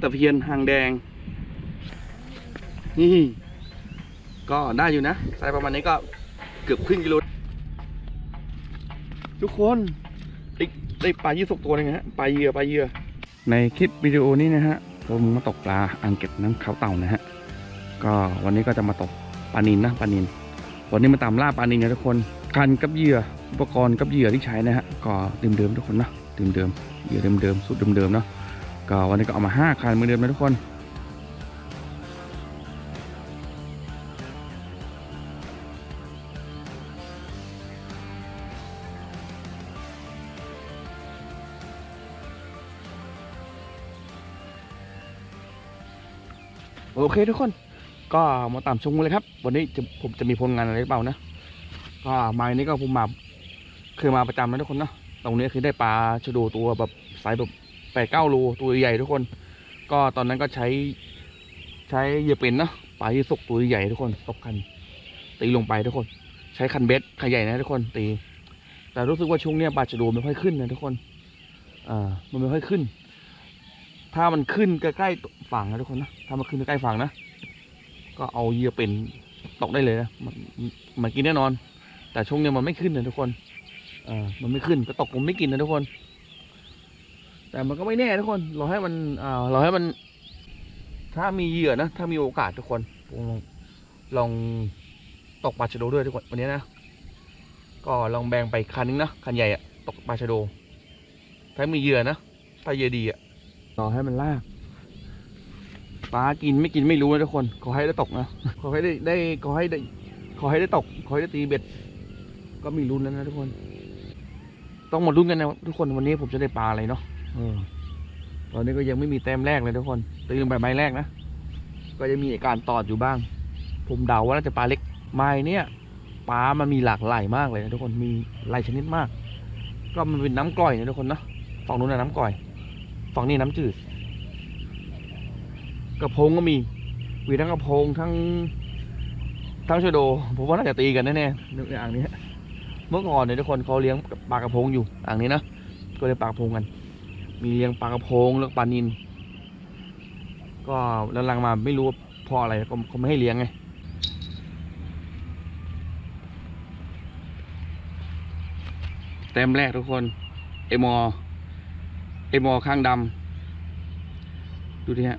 ตะเพียนหางแดง นี่ ก็ได้อยู่นะไซส์ประมาณนี้ก็เกือบครึ่งกิโลทุกคนได้ได้ปลายี่สกตัวหนึงฮะปลาเหยื่อปลาเหยื่อในคลิปวิดีโอนี้นะฮะผมมาตกปลาอ่างเก็บน้ำเขาเต่านะฮะก็วันนี้ก็จะมาตกปลานินนะปลานินวันนี้มาตามล่าปลานินนะทุกคนคันกับเหยื่ออุปกรณ์กับเหยื่อที่ใช้นะฮะก็เดิมๆทุกคนนะเดิมๆเหยื่อเดิมๆสูตรเดิมๆเนาะ ก็วันนี้ก็เอามาห้าคันเหมือนเดิมนะทุกคน โอเคทุกคน ก็มาตามชมกันเลยครับ วันนี้จะผมจะมีผลงานอะไรหรือเปล่านะก็มาอันนี้ก็ผมมาเคยมาประจำนะทุกคนเนาะตรงนี้คือได้ปลาชะโดตัวแบบไซส์แบบ แปดเก้าโลตัวใหญ่ทุกคน ก็ตอนนั้นก็ใช้ใช้เหยื่อเป็นเนาะปลาที่สกตัวใหญ่ทุกคนตกคัน ตีลงไปทุกคน ใช้คันเบ็ดขนใหญ่นะทุกคนตี แต่รู้สึกว่าช่วงเนี้ยปลาชะโดไม่ค่อยขึ้นนะทุกคนอ่ามันไม่ค่อยขึ้น ถ้ามันขึ้นใกล้ๆฝั่งนะทุกคนนะถ้ามันขึ้นใกล้ฝั่งนะก็เอาเหยื่อเป็นตกได้เลยนะมันมันกินแน่นอน แต่ช่วงเนี้ยมันไม่ขึ้นนะทุกคนอ่ามันไม่ขึ้นก็ตกผมไม่กินนะทุกคน แต่มันก็ไม่แน่ทุกคนเราให้มันอ่าเราให้มัน ถ้ามีเหยื่อนะ ถ้ามีโอกาสทุกคนผมลองลองตกปลาชะโดด้วยทุกคนวันนี้นะก็ลองแบ่งไปคันนึงนะคันใหญ่อะตกปลาชะโดถ้ามีเหยื่อนะถ้าเหยื่อดีอะรอให้มันลากปลากินไม่กินไม่รู้นะทุกคนขอให้ได้ตกนะขอให้ได้ได้ขอให้ได้ ขอให้ได้ตก ขอให้ได้ตีเบ็ด ก็มีลุ้นแล้วนะทุกคน ต้องมาลุ้นกันนะทุกคนวันนี้ผมจะได้ปลาอะไรเนาะเออ ตอนนี้ก็ยังไม่มีแต้มแรกเลยทุกคนตีลงไปไม้แรกนะ ก็จะมีอาการตอดอยู่บ้าง ผมเดาว่าน่าจะปลาเล็กไม้เนี่ยปลามันมีหลากหลายมากเลยนะทุกคน มีหลายชนิดมาก ก็มันเป็นน้ำกร่อยนะทุกคนนะฝั่งนู้นนะน้ำกร่อย ฝั่งนี้น้ำจืด กระพงก็มีมีทั้งกระพงทั้งทั้งชโด ผมว่าน่าจะตีกันแน่ๆในอ่างนี้ เมื่อก่อนเนี่ยทุกคนเขาเลี้ยงปลากระพงอยู่ อ่างนี้นะ ก็เลยปลากระพงกัน มีเลี้ยงปลากระพงแล้วก็ปลานินก็แล้วลังมาไม่รู้ว่าเพราะอะไรก็เขาไม่ให้เลี้ยงไงแต้มแรกทุกคนเอมอเอมอข้างดำดูดิฮะ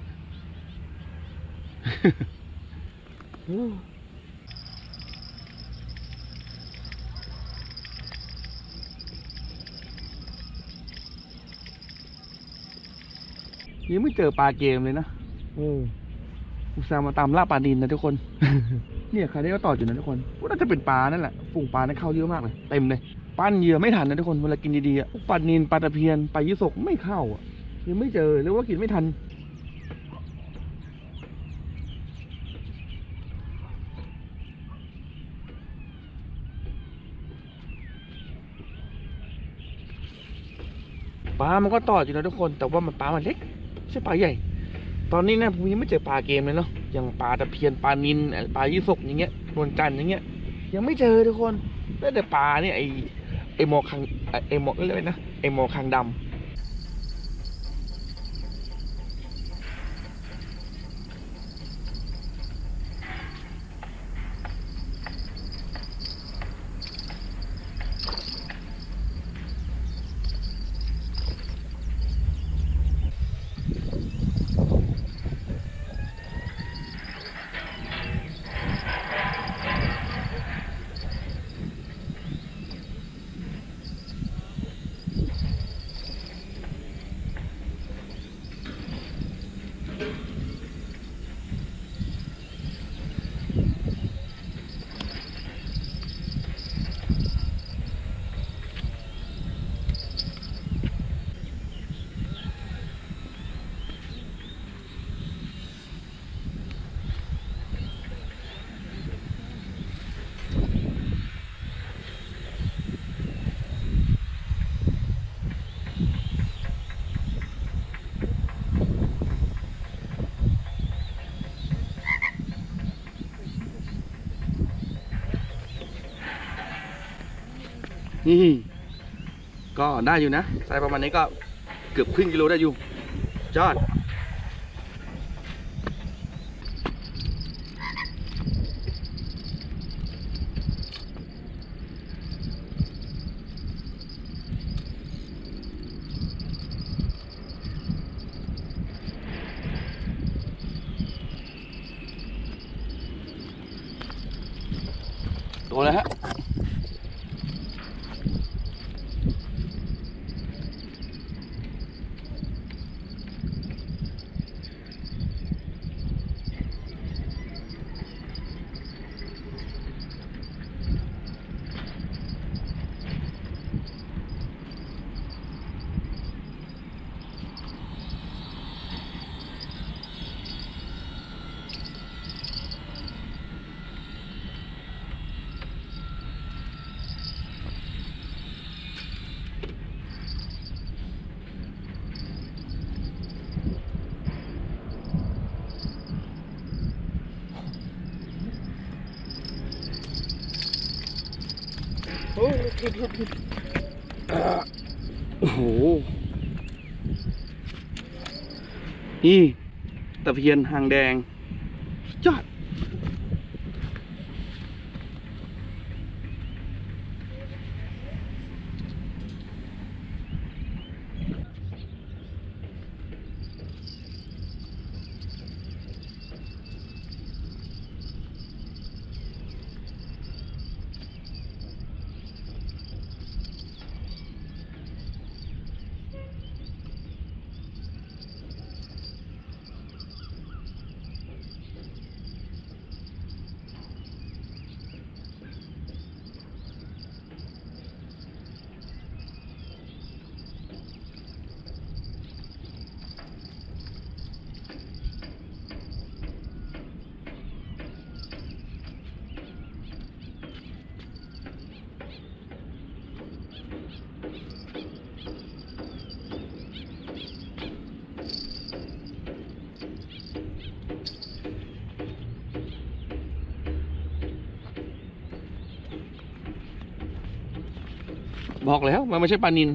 ยังไม่เจอปลาเกมเลยนะโอ้อุตส่าห์มาตามล่าปลาดินนะทุกคน เนี่ยใครได้ก็ต่ออยู่นะทุกคนว่าน่าจะเป็นปลานั่นแหละฝูงปลานั้นเข้าเยอะมากเลยเต็มเลยปั้นเหยื่อไม่ทันนะทุกคนเวลากินดีๆอะปลานินปลาตะเพียนปลายี่สกไม่เข้าอะยังไม่เจอหรือว่ากินไม่ทันปลามันก็ต่ออยู่นะทุกคน แต่ว่ามันปลามันเล็กไม่ใช่ปลาใหญ่ ตอนนี้นะผมยังไม่เจอปลาเกมเลยเนาะอย่างปลาตะเพียนปลานินปลายี่สกอย่างเงี้ยนวลจันทร์อย่างเงี้ย ยังไม่เจอทุกคนได้แต่ปลาเนี่ยไอไอหมอคังไอหมอเรียกอะไรนะไอหมอคังดำ นี่ก็ได้อยู่นะไซส์ประมาณนี้ก็เกือบครึ่งกิโลได้อยู่จอดตัวเลยฮะ โอ้โห นี่ตะเพียนหางแดงจอด บอกแล้วมันไม่ใช่ปลานิน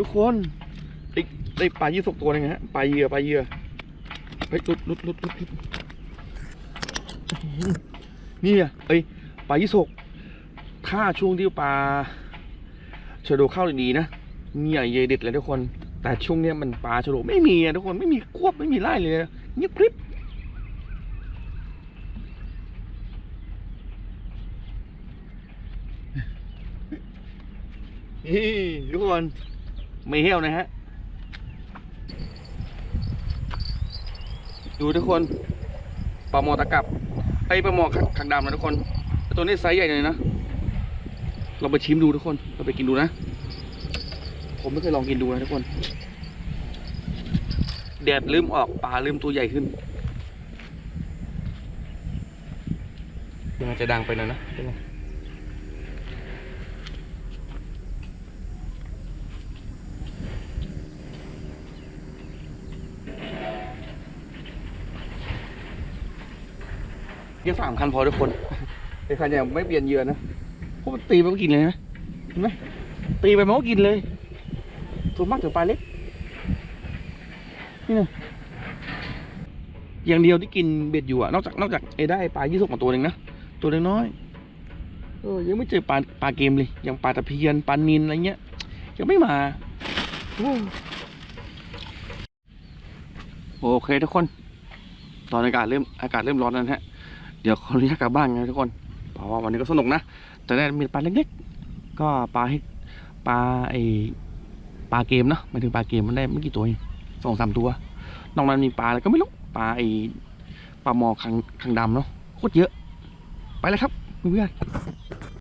ทุกคนได้ได้ปลายี่สกตัวนึงฮะปลาเหยื่อปลาเหยื่อเฮ้ยลุดลุดลุดลุด นี่เอ้ยปลายี่สกถ้าช่วงที่ปลาชะโดเข้าดีๆนะมีใหญ่ใหญ่เด็ดเลยทุกคน แต่ช่วงเนี้ยมันปลาชะโดไม่มีทุกคนไม่มีควบไม่มีไล่เลยนะเงียบกริบทุกคนไม่เหี้ยวนะฮะ ดูทุกคนปลาหมอตะกับ ไอ้ปลาหมอขักขักดำนะทุกคนตัวนี้ไซส์ใหญ่เลยนะ เราไปชิมดูทุกคน เราไปกินดูนะ ผมไม่เคยลองกินดูนะทุกคน แดดลืมออกปลาลืมตัวใหญ่ขึ้นยังไงจะดังไปหน่อยนะเป็นไงแค่สามคันพอทุกคนไอ้คันยังไม่เปลี่ยนเหยื่อนะเพราะมันตีไปก็กินเลยนะเห็นไหมตีไปมันก็กินเลยส่วนมากถึงปลาเล็กนี่นะอย่างเดียวที่กินเบ็ดอยู่อะนอกจากนอกจากไอ้ได้ปลายี่สกมาตัวหนึ่งนะตัวเล็กน้อยเออยังไม่เจอปลาปลาเกมเลยอย่างปลาตะเพียนปลานินอะไรเงี้ยยังไม่มาโอเคทุกคน ตอนอากาศเริ่มอากาศเริ่มร้อนแล้วฮะ เดี๋ยวขออนุญาตกลับบ้านกันะทุกคนเพราะว่าวันนี้ก็สนุกนะ แต่ได้มีปลาเล็กๆ ก็ปลาให้ปลาไอปลาเกมเนาะหมายถึงปลาเกมมันได้ไม่กี่ตัวเองสองสามตัวนอกนั้นมีปลาอะไรก็ไม่รู้ปลาไอปลาหมอคังคังดำเนาะโคตรเยอะ ไปเลยครับเพื่อน